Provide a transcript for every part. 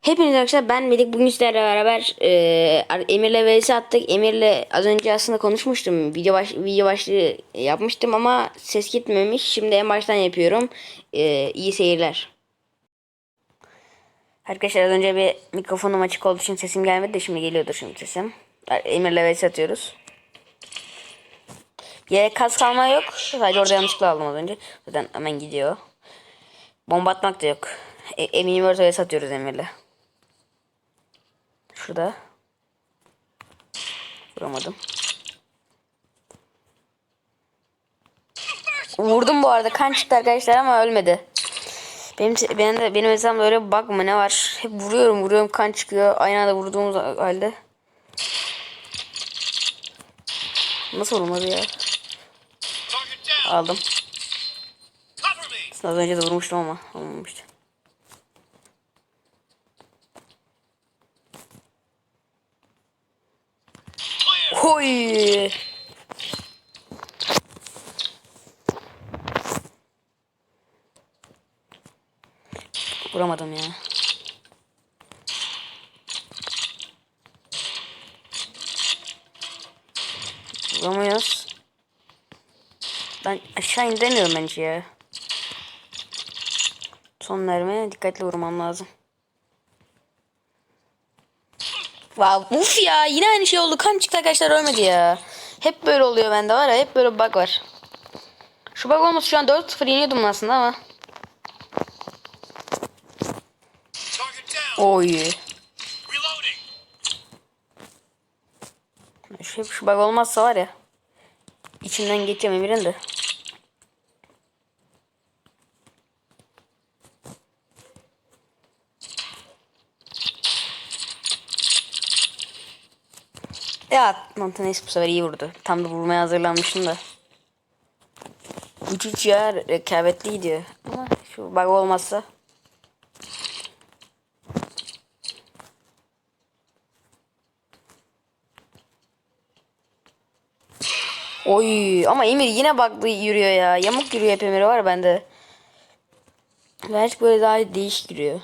Hepiniz arkadaşlar ben Melik bugün sizlerle beraber e, Emir'le vs attık. Emir'le az önce aslında konuşmuştum. Video baş, video başlığı yapmıştım ama ses gitmemiş. Şimdi en baştan yapıyorum. E, iyi seyirler. Arkadaşlar az önce bir mikrofonum açık olduğu için sesim gelmedi de şimdi geliyordur şimdi sesim. Emir'le vs atıyoruz. Yere kas kalma yok. Sadece orada yanlışlıkla aldım az önce. Zaten hemen gidiyor. Bomba atmak da yok. E, Emin vs atıyoruz Emir'le. Şurada. Vuramadım. Vurdum bu arada. Kan çıktı arkadaşlar ama ölmedi. Benim benim de benim hesabımda öyle bir mı ne var? Hep vuruyorum vuruyorum kan çıkıyor. Aynı anda vurduğumuz halde. Nasıl olmadı ya? Aldım. Aslında az önce de vurmuştum ama olmamıştı. Hoy! Vuramadım ya. Vuramıyoruz. Ben aşağı indiremiyorum bence ya. Son mermi dikkatli vurmam lazım. Wow, uf ya yine aynı şey oldu. Kan çıktı arkadaşlar ölmedi ya. Hep böyle oluyor bende var ya hep böyle bug var. Şu bug olması şu an 4-0 yeniyordum aslında ama. Oy. Şu, şu bug olmazsa var ya. İçinden geçeceğim Emir'in de. Ya Monta neyse bu sefer iyi vurdu. Tam da vurmaya hazırlanmıştım da. 3-3 ya rekabetli gidiyor. Ama şu bug olmazsa. Oy ama Emir yine bug'lı yürüyor ya. Yamuk yürüyor hep Emir var bende. Belki böyle daha değişik yürüyor.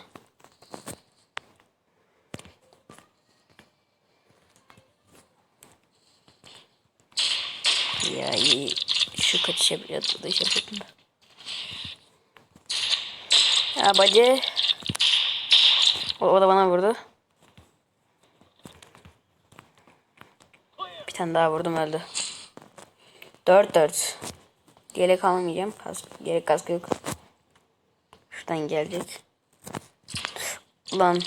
Ya iyi. Şu kaçış yapacağız. Bu da da. Ya bacı. O, o da bana vurdu. Bir tane daha vurdum öldü. 4-4. Gerek almayacağım. Kas, gerek kaskı yok. Şuradan gelecek. Ulan.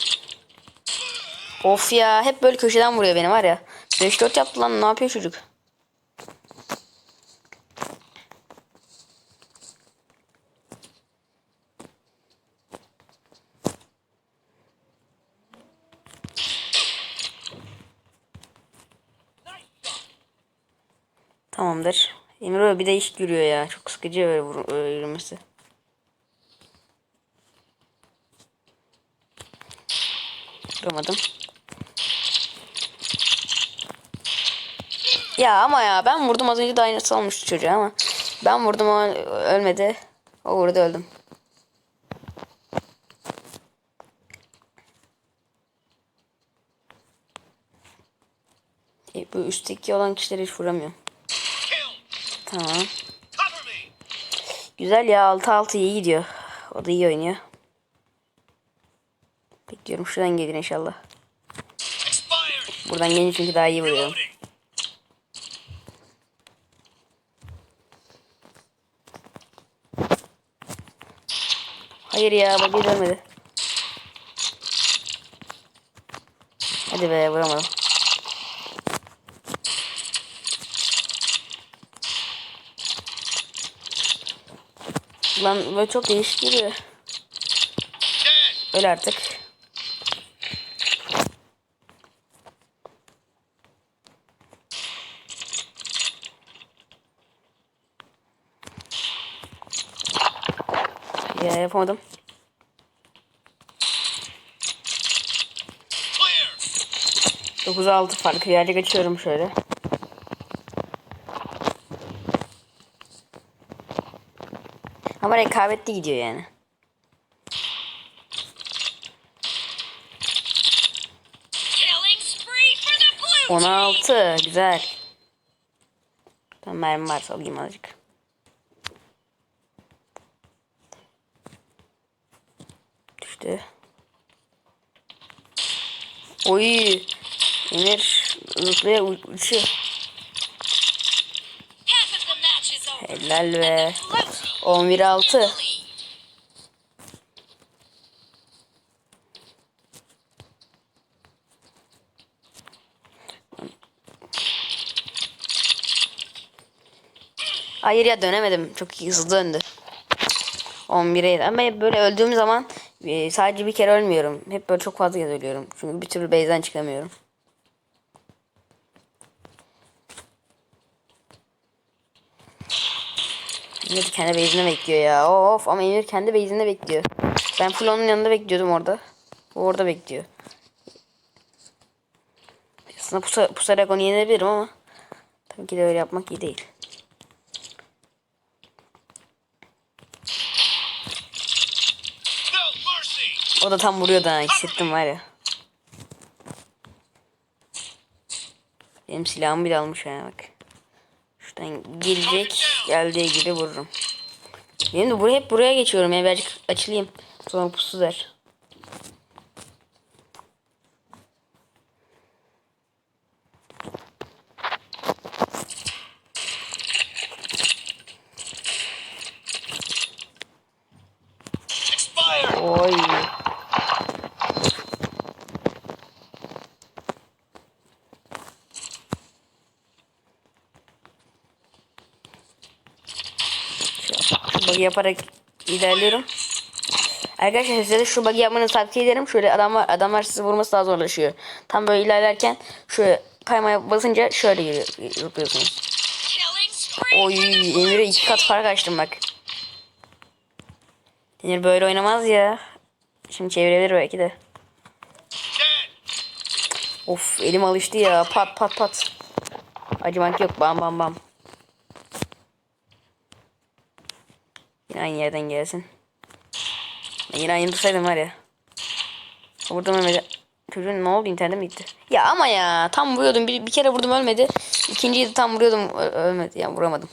Of ya. Hep böyle köşeden vuruyor beni var ya. 5-4 yaptı lan. Ne yapıyor çocuk? Tamamdır. Emir öyle bir de iş yürüyor ya. Çok sıkıcı öyle, vur, öyle yürümesi. Vuramadım. Ya ama ya ben vurdum az önce de aynısı olmuştu çocuğa ama. Ben vurdum o ölmedi. O vurdu öldüm. E, bu üstteki olan kişileri hiç vuramıyorum. Tamam. Güzel ya 6-6 iyi gidiyor. O da iyi oynuyor. Bekliyorum şuradan gelir inşallah. Buradan gelince çünkü daha iyi vuruyorum. Hayır ya bagi dönmedi. Hadi be vuramadım. Lan böyle çok değişik. Dead. Öyle artık. Ya yapamadım. Clear. 9'a 6 farkı yerle geçiyorum şöyle. Ama rekabetli gidiyor yani. On altı. Güzel. Ben mermi varsa alayım azıcık. Düştü. Oy. Emir zıplaya uçuyor. Helal be. Blue team 11 6. lead. Hayır ya dönemedim. Çok hızlı döndü. 11'e ama böyle öldüğüm zaman e, sadece bir kere ölmüyorum. Hep böyle çok fazla kez ölüyorum. Çünkü bir türlü base'den çıkamıyorum. Emir kendi base'inde bekliyor ya. Of ama Emir kendi base'inde bekliyor. Ben full onun yanında bekliyordum orada. O orada bekliyor. Aslında pusa, pusarak onu yenebilirim ama tabii ki de öyle yapmak iyi değil. O da tam vuruyordu ha hissettim var ya. Benim silahımı bile almış ha bak. Şuradan gelecek geldiği gibi vururum. Benim de buraya hep buraya geçiyorum ya birazcık açılayım. Sonra pusu der. Expired. Oy. Şu, şu bug'ı yaparak ilerliyorum. Arkadaşlar size de şu bug'ı yapmanızı tavsiye ederim. Şöyle adamlar adamlar sizi vurması daha zorlaşıyor. Tam böyle ilerlerken şöyle kaymaya basınca şöyle yapıyorsunuz. Oy Emir'e iki kat fark açtım bak. Emir böyle oynamaz ya. Şimdi çevirebilir belki de. Of elim alıştı ya. Pat pat pat. Acımak yok. Bam bam bam. Aynı yerden gelsin. Ben yine aynı tutsaydım var ya. Vurdum ölmedi. Çocuğun ne oldu internetim gitti. Ya ama ya tam vuruyordum. Bir, bir kere vurdum ölmedi. İkinciyi de tam vuruyordum ölmedi. Yani vuramadım.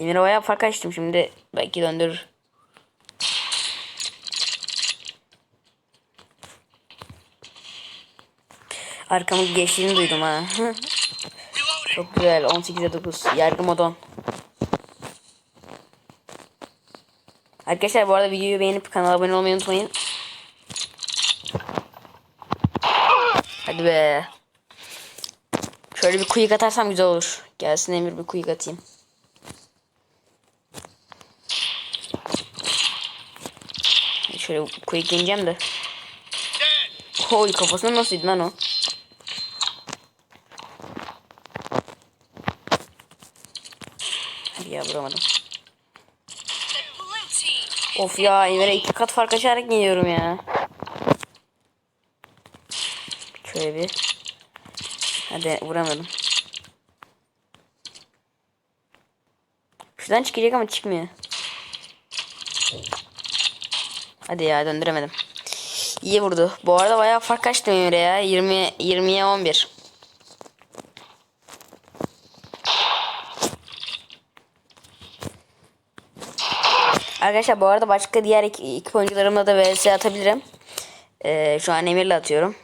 Emir'e bayağı fark açtım şimdi. Belki döndürür. Arkamı geçtiğini duydum ha. Çok güzel. 18'e 9. Yargı modon. Arkadaşlar bu arada videoyu beğenip kanala abone olmayı unutmayın. Hadi be. Şöyle bir kuyuk atarsam güzel olur. Gelsin Emir bir kuyuk atayım. Şöyle kuyuk ineceğim de. Dead. Oy kafasına nasıl yedi lan o? Hadi ya vuramadım. Of ya Emir'e iki kat fark açarak geliyorum ya. Şöyle bir. Hadi vuramadım. Şuradan çıkacak ama çıkmıyor. Hadi ya döndüremedim. İyi vurdu. Bu arada bayağı fark açtım Emre ya. 20 20'ye 11. Arkadaşlar bu arada başka diğer iki, iki oyuncularımla da vs atabilirim. Ee, şu an Emir'le atıyorum.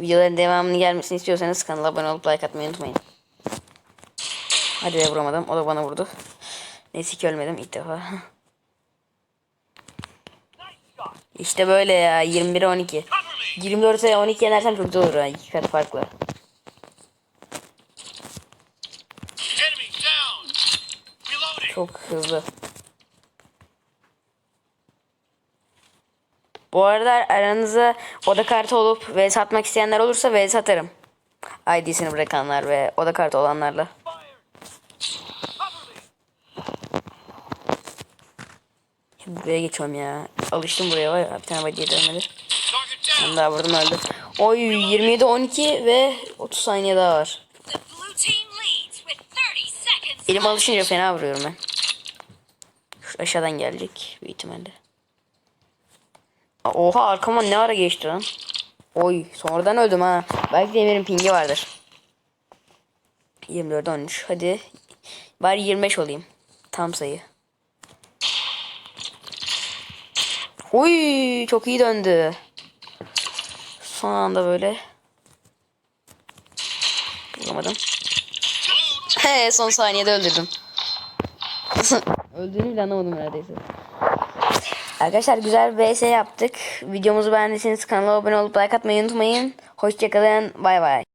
Videoların devamını gelmesini istiyorsanız kanala abone olup like atmayı unutmayın. Hadi be vuramadım. O da bana vurdu. Neyse ki ölmedim ilk defa. İşte böyle ya 21'e 12. Cover me. 24'e 12 yenersem çok güzel olur ha. İki kat farklı. Çok hızlı. Bu arada aranızda oda kartı olup ve satmak isteyenler olursa ve satarım. ID'sini bırakanlar ve oda kartı olanlarla. Me. Buraya geçiyorum ya. Alıştım buraya var ya. Bir tane badiye dönmedi. Ben daha vurdum öldü. Oy 27 12 ve 30 saniye daha var. The blue team leads with 30 seconds Elim alışınca fena vuruyorum ben. Şu aşağıdan gelecek büyük ihtimalle. Oha arkama ne ara geçti lan? Oy sonradan öldüm ha. Belki de pingi vardır. 24 13 hadi. Bari 25 olayım. Tam sayı. Oy çok iyi döndü. Son anda böyle. Vuramadım. He son saniyede öldürdüm. Öldüğünü bile anlamadım neredeyse. Arkadaşlar güzel bir VS yaptık. Videomuzu beğendiyseniz kanala abone olup like atmayı unutmayın. Hoşçakalın. Bay bay.